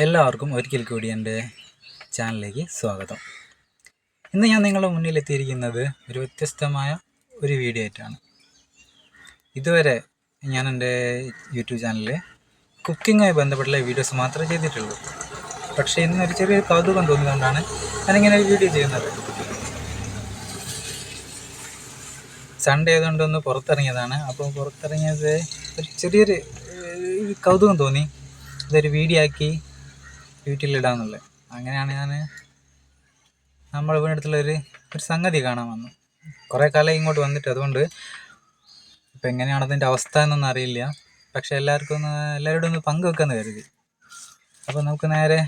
എല്ലാവർക്കും ഒരിക്കൽ കൂടി എന്റെ ചാനലിലേക്ക് സ്വാഗതം. ഇന്ന് ഞാൻ നിങ്ങളുടെ മുന്നിൽ എത്തിയിരിക്കുന്നത് ഒരു വ്യത്യസ്തമായ ഒരു വീഡിയോ ആയിട്ടാണ്. ഇതുവരെ ഞാൻ എന്റെ യൂട്യൂബ് ചാനലിൽ കുക്കിങ്ങുമായി ബന്ധപ്പെട്ടുള്ള വീഡിയോസ് മാത്രമേ ചെയ്തിട്ടുള്ളൂ. പക്ഷേ ഇന്ന് ഒരു ചെറിയൊരു കൗതുകം തോന്നിയതുകൊണ്ടാണ് ഞാനിങ്ങനെ ഒരു വീഡിയോ ചെയ്യുന്നത്. സൺഡേ ആയതുകൊണ്ട് ഒന്ന് പുറത്തിറങ്ങിയതാണ്. അപ്പോൾ പുറത്തിറങ്ങിയത് ഒരു ചെറിയൊരു കൗതുകം തോന്നി. ഇതൊരു വീഡിയോ ആക്കി വീട്ടിലിടാന്നുള്ളത് അങ്ങനെയാണ് ഞാൻ നമ്മൾ ഇവിടെ ഒരു സംഗതി കാണാൻ വന്നു. കുറേ കാലം ഇങ്ങോട്ട് വന്നിട്ട് അതുകൊണ്ട് ഇപ്പം എങ്ങനെയാണ് അതിന്റെ അവസ്ഥ എന്നൊന്നും അറിയില്ല. പക്ഷേ എല്ലാവർക്കും ഒന്ന് എല്ലാവരോടും ഒന്ന് പങ്കുവെക്കാന്ന് കരുതി. അപ്പോൾ നമുക്ക് നേരെ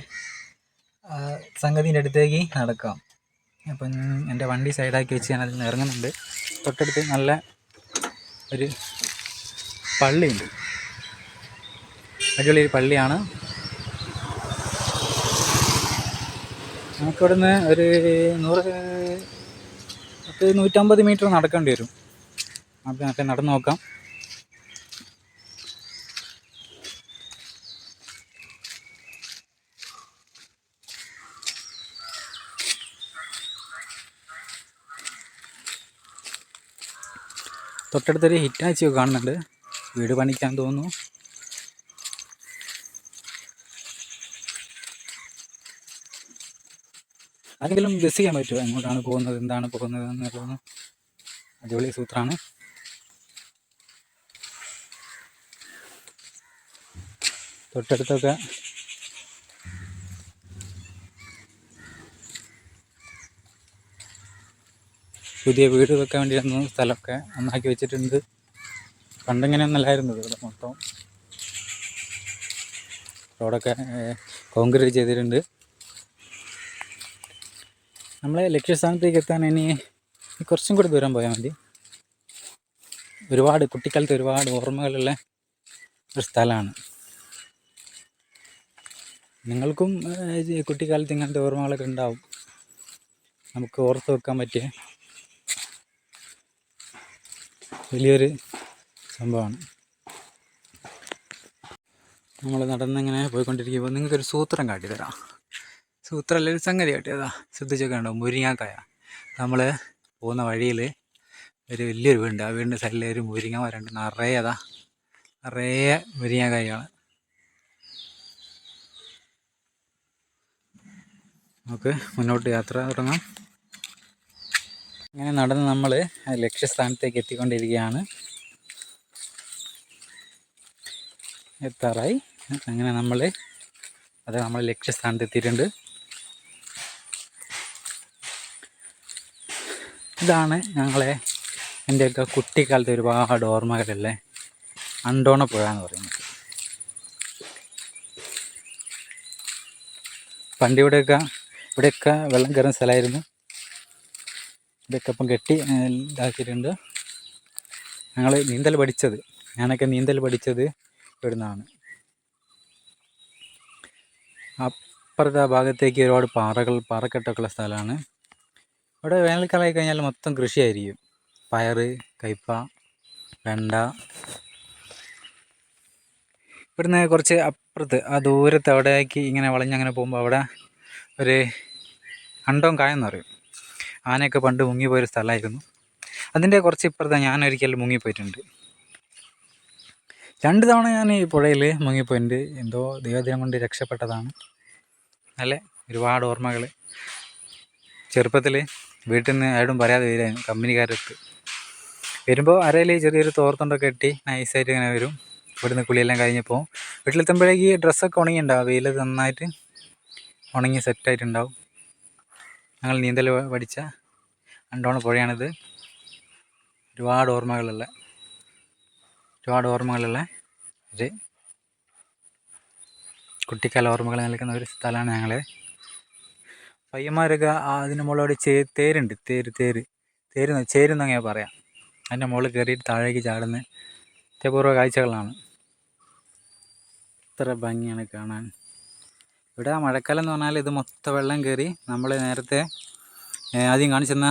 സംഗതിന്റെ അടുത്തേക്ക് നടക്കാം. അപ്പം എന്റെ വണ്ടി സൈഡാക്കി വെച്ച് ഞാൻ അതിൽ നിന്ന് ഇറങ്ങുന്നുണ്ട്. തൊട്ടടുത്ത് നല്ല ഒരു പള്ളിയുണ്ട്. അടിപൊളി ഒരു പള്ളിയാണ്. നമുക്കിവിടുന്ന് ഒരു നൂറ് പത്ത് നൂറ്റമ്പത് മീറ്റർ നടക്കേണ്ടി വരും. നമുക്ക് നമുക്ക് നടന്നു നോക്കാം. തൊട്ടടുത്തൊരു ഹിറ്റാച്ചി ഒക്കെ കാണുന്നുണ്ട്. വീട് പണിക്കാൻ തോന്നുന്നു. ആരെങ്കിലും ഗസ് ചെയ്യാൻ പറ്റുമോ? എങ്ങോട്ടാണ് പോകുന്നത്? എന്താണ് പോകുന്നത് എന്നുള്ളതാണ് അടിപൊളി സൂത്രമാണ് തൊട്ടടുത്തൊക്കെ പുതിയ വീട് വെക്കാൻ വേണ്ടി വന്ന സ്ഥലമൊക്കെ നന്നാക്കി വെച്ചിട്ടുണ്ട്. പണ്ടിങ്ങനെയൊന്നല്ലായിരുന്നു ഇവിടെ മൊത്തം. റോഡൊക്കെ കോൺക്രീറ്റ് ചെയ്തിട്ടുണ്ട്. നമ്മളെ ലക്ഷ്യസ്ഥാനത്തേക്ക് എത്താൻ ഇനി കുറച്ചും കൂടി ദൂരം പോയാൽ മതി. ഒരുപാട് കുട്ടിക്കാലത്ത് ഒരുപാട് ഓർമ്മകളുള്ള ഒരു സ്ഥലമാണ്. നിങ്ങൾക്കും കുട്ടിക്കാലത്ത് ഇങ്ങനത്തെ ഓർമ്മകളൊക്കെ ഉണ്ടാവും. നമുക്ക് ഓർത്ത് വെക്കാൻ പറ്റിയ വലിയൊരു സംഭവമാണ്. നമ്മൾ നടന്നിങ്ങനെ പോയിക്കൊണ്ടിരിക്കുമ്പോൾ നിങ്ങൾക്കൊരു സൂത്രം കാട്ടിത്തരാം. സൂത്രമല്ല ഒരു സംഗതി കേട്ടോ. ശ്രദ്ധിച്ചൊക്കെ ഉണ്ടോ മുരിങ്ങാക്കായ. നമ്മൾ പോകുന്ന വഴിയിൽ ഒരു വലിയൊരു വീടുണ്ട്. ആ വീടിന്റെ സൈഡിൽ ഒരു മുരിങ്ങ മരമുണ്ട്. നിറയെ അതാ നിറയെ മുരിങ്ങാക്കായാണ് നമുക്ക് മുന്നോട്ട് യാത്ര തുടങ്ങാം. അങ്ങനെ നടന്ന് നമ്മൾ ലക്ഷ്യസ്ഥാനത്തേക്ക് എത്തിക്കൊണ്ടിരിക്കുകയാണ്. എത്താറായി. അങ്ങനെ നമ്മൾ അത് നമ്മൾ ലക്ഷ്യസ്ഥാനത്ത് എത്തിയിട്ടുണ്ട്. ഇതാണ് ഞങ്ങളെ എന്റെയൊക്കെ കുട്ടിക്കാലത്ത് ഒരുപാട് ഓർമ്മകളുള്ള അണ്ടോണ പുഴ എന്ന് പറയുന്നത്. പണ്ട് ഇവിടെയൊക്കെ ഇവിടെയൊക്കെ വെള്ളം കയറുന്ന സ്ഥലമായിരുന്നു. ഇതൊക്കെ ഇപ്പം കെട്ടി ഇതാക്കിയിട്ടുണ്ട്. ഞങ്ങൾ നീന്തൽ പഠിച്ചത് ഞാനൊക്കെ നീന്തൽ പഠിച്ചത് ഇവിടുന്നാണ്. അപ്പുറത്തെ ഭാഗത്തേക്ക് ഒരുപാട് പാറകൾ പാറക്കെട്ടൊക്കെ ഉള്ള സ്ഥലമാണ്. ഇവിടെ വേനൽക്കാലമായി കഴിഞ്ഞാൽ മൊത്തം കൃഷിയായിരിക്കും. പയർ കയ്പ വെണ്ട. ഇവിടുന്ന് കുറച്ച് അപ്പുറത്ത് ആ ദൂരത്ത് അവിടേക്ക് ഇങ്ങനെ വളഞ്ഞങ്ങനെ പോകുമ്പോൾ അവിടെ ഒരു അണ്ടോം കായെന്ന് പറയും. ആനയൊക്കെ പണ്ട് മുങ്ങിപ്പോയൊരു സ്ഥലമായിരുന്നു. അതിന്റെ കുറച്ച് ഇപ്പുറത്ത് ഞാൻ ഒരിക്കൽ മുങ്ങിപ്പോയിട്ടുണ്ട് രണ്ട് തവണ ഞാൻ ഈ പുഴയിൽ മുങ്ങിപ്പോയിട്ടുണ്ട് എന്തോ ദൈവദിനം കൊണ്ട് രക്ഷപ്പെട്ടതാണ്. നല്ല ഒരുപാട് ഓർമ്മകൾ ചെറുപ്പത്തിൽ വീട്ടിൽ നിന്ന് ആരോടും പറയാതെ വരാൻ കമ്പനിക്കാരത്ത് വരുമ്പോൾ അരയിൽ ചെറിയൊരു തോർത്തുണ്ടൊക്കെ കെട്ടി നൈസായിട്ട് ഇങ്ങനെ വരും. ഇവിടുന്ന് കുളിയെല്ലാം കഴിഞ്ഞപ്പോൾ വീട്ടിലെത്തുമ്പോഴേക്ക് ഡ്രസ്സൊക്കെ ഉണങ്ങിയിട്ടുണ്ടാവും. വെയിൽ നന്നായിട്ട് ഉണങ്ങി സെറ്റായിട്ടുണ്ടാവും ഞങ്ങൾ നീന്തൽ പഠിച്ച അണ്ടോണ പുഴയാണിത്. ഒരുപാട് ഓർമ്മകളുള്ള ഒരുപാട് ഓർമ്മകളുള്ള ഒരു കുട്ടിക്കാല ഓർമ്മകൾ നിൽക്കുന്ന ഒരു സ്ഥലമാണ് ഞങ്ങളെ. പയ്യന്മാരൊക്കെ അതിന് മുകളിലൂടെ ചേ തേരുണ്ട്. തേര് തേര്. തേര് ചേരുന്നങ്ങനെ പറയാം. അതിന്റെ മുകളിൽ കയറിയിട്ട് താഴേക്ക് ചാടുന്ന അത്യപൂർവ കാഴ്ചകളാണ്. ഇത്ര ഭംഗിയാണ് കാണാൻ. ഇവിടെ മഴക്കാലം എന്ന് പറഞ്ഞാൽ ഇത് മൊത്തം വെള്ളം കയറി നമ്മൾ നേരത്തെ ആദ്യം കാണിച്ചെന്ന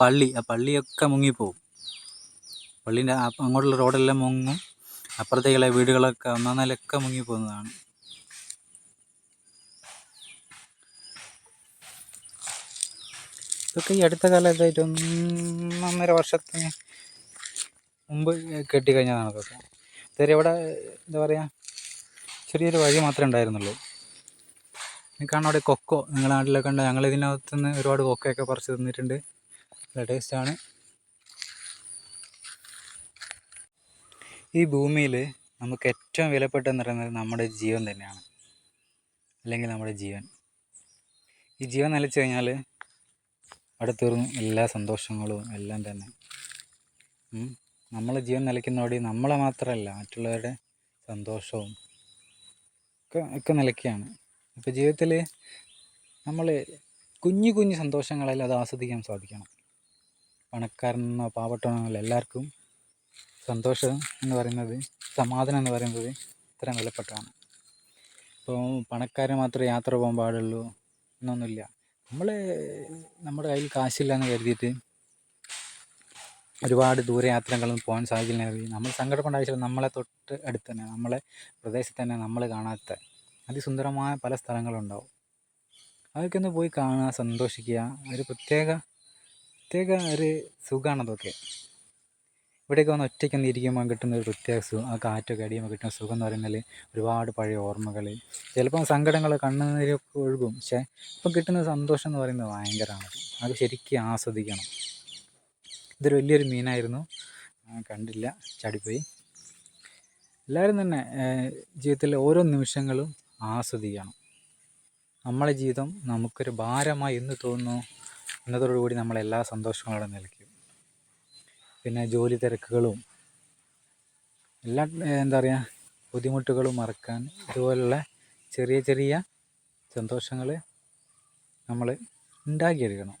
പള്ളി. ആ പള്ളിയൊക്കെ മുങ്ങിപ്പോവും. പള്ളീന്റെ അങ്ങോട്ടുള്ള റോഡെല്ലാം മുങ്ങും. അപ്പുറത്തേക്കുള്ള വീടുകളൊക്കെ ഒന്നാം നിലയൊക്കെ മുങ്ങിപ്പോകുന്നതാണ്. ഇതൊക്കെ ഈ അടുത്ത കാലത്തായിട്ട് ഒന്നൊന്നര വർഷത്തിന് മുമ്പ് കെട്ടിക്കഴിഞ്ഞതാണ് ഇതൊക്കെ ഇതുവരെ ഇവിടെ എന്താ പറയുക ചെറിയൊരു വഴി മാത്രമേ ഉണ്ടായിരുന്നുള്ളൂ. കാണാൻ അവിടെ കൊക്കോ നിങ്ങളുടെ നാട്ടിലൊക്കെ ഉണ്ട്. ഞങ്ങൾ ഇതിനകത്ത് നിന്ന് ഒരുപാട് കൊക്കയൊക്കെ പറിച്ച് തിന്നിട്ടുണ്ട്. നല്ല ടേസ്റ്റാണ് ഈ ഭൂമിയിൽ നമുക്ക് ഏറ്റവും വിലപ്പെട്ടെന്ന് പറയുന്നത് നമ്മുടെ ജീവൻ തന്നെയാണ്. അല്ലെങ്കിൽ നമ്മുടെ ജീവൻ. ഈ ജീവൻ നിലച്ചു കഴിഞ്ഞാൽ അവിടെ തീർന്നു. എല്ലാ സന്തോഷങ്ങളും എല്ലാം തന്നെ. നമ്മളെ ജീവൻ നിലയ്ക്കുന്നതോടെ നമ്മളെ മാത്രമല്ല മറ്റുള്ളവരുടെ സന്തോഷവും ഒക്കെ ഒക്കെ നിലയ്ക്കുകയാണ്. അപ്പോൾ ജീവിതത്തിൽ നമ്മൾ കുഞ്ഞു കുഞ്ഞു സന്തോഷങ്ങളെല്ലാം അത് ആസ്വദിക്കാൻ സാധിക്കണം. പണക്കാരനെന്നോ പാവപ്പെട്ടവനോ എല്ലാവർക്കും സന്തോഷം എന്ന് പറയുന്നത് സമാധാനം എന്ന് പറയുന്നത് ഇത്ര വിലപ്പെട്ടതാണ്. ഇപ്പോൾ പണക്കാരൻ മാത്രമേ യാത്ര പോകാൻ പാടുള്ളൂ എന്നൊന്നുമില്ല. നമ്മൾ നമ്മുടെ കയ്യിൽ കാശില്ല എന്ന് കരുതിയിട്ട് ഒരുപാട് ദൂരയാത്രകളൊന്നും പോകാൻ സാധിക്കില്ല നമ്മൾ സങ്കടപ്പെടേണ്ട ആവശ്യമില്ല. നമ്മളെ തൊട്ട് അടുത്ത് തന്നെ നമ്മളെ പ്രദേശത്ത് തന്നെ നമ്മൾ കാണാത്ത അതിസുന്ദരമായ പല സ്ഥലങ്ങളുണ്ടാവും. അതൊക്കെ ഒന്ന് പോയി കാണുക സന്തോഷിക്കുക. ഒരു പ്രത്യേക പ്രത്യേക ഒരു സുഖമാണ് അതൊക്കെ. ഇവിടെയൊക്കെ വന്ന് ഒറ്റയ്ക്ക് ഒന്ന് ഇരിക്കുമ്പോൾ കിട്ടുന്ന ഒരു പ്രത്യേക സുഖം ആ കാറ്റൊക്കെ അടിയുമ്പോൾ കിട്ടുന്ന സുഖം എന്ന് പറയുന്നത് ഒരുപാട് പഴയ ഓർമ്മകൾ. ചിലപ്പോൾ സങ്കടങ്ങൾ കണ്ണുനീരൊക്കെ ഒഴുകും പക്ഷേ ഇപ്പം കിട്ടുന്ന സന്തോഷം എന്ന് പറയുന്നത് ഭയങ്കരമാണ്. അത് ശരിക്കും ആസ്വദിക്കണം. ഇതൊരു വലിയൊരു മീനായിരുന്നു. കണ്ടില്ല ചാടിപ്പോയി. എല്ലാവരും തന്നെ ജീവിതത്തിലെ ഓരോ നിമിഷങ്ങളും ആസ്വദിക്കണം. നമ്മളെ ജീവിതം നമുക്കൊരു ഭാരമായി എന്ന് തോന്നുന്നു എന്നതോടുകൂടി നമ്മളെല്ലാ സന്തോഷങ്ങളും നിലയ്ക്കും പിന്നെ ജോലി തിരക്കുകളും എല്ലാ എന്താ പറയുക ബുദ്ധിമുട്ടുകളും മറക്കാൻ ഇതുപോലുള്ള ചെറിയ ചെറിയ സന്തോഷങ്ങൾ നമ്മൾ ഉണ്ടാക്കിയെടുക്കണം.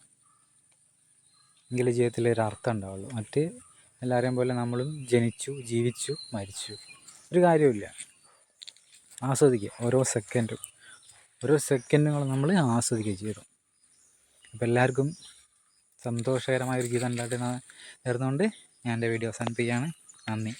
എങ്കിലും ജീവിതത്തിൽ ഒരു അർത്ഥം ഉണ്ടാവുള്ളൂ. മറ്റ് എല്ലാവരെയും പോലെ നമ്മളും ജനിച്ചു ജീവിച്ചു മരിച്ചു. ഒരു കാര്യമില്ല ആസ്വദിക്കുക. ഓരോ സെക്കൻഡും ഓരോ സെക്കൻഡുകളും നമ്മൾ ആസ്വദിക്കുക ചെയ്തു. അപ്പോൾ എല്ലാവർക്കും സന്തോഷകരമായ ജീവിതം ഗീതം ഉണ്ടായിട്ട് നേർന്നുകൊണ്ട് ഞാൻ എന്റെ വീഡിയോ അവസാനിപ്പിക്കുകയാണ്. നന്ദി.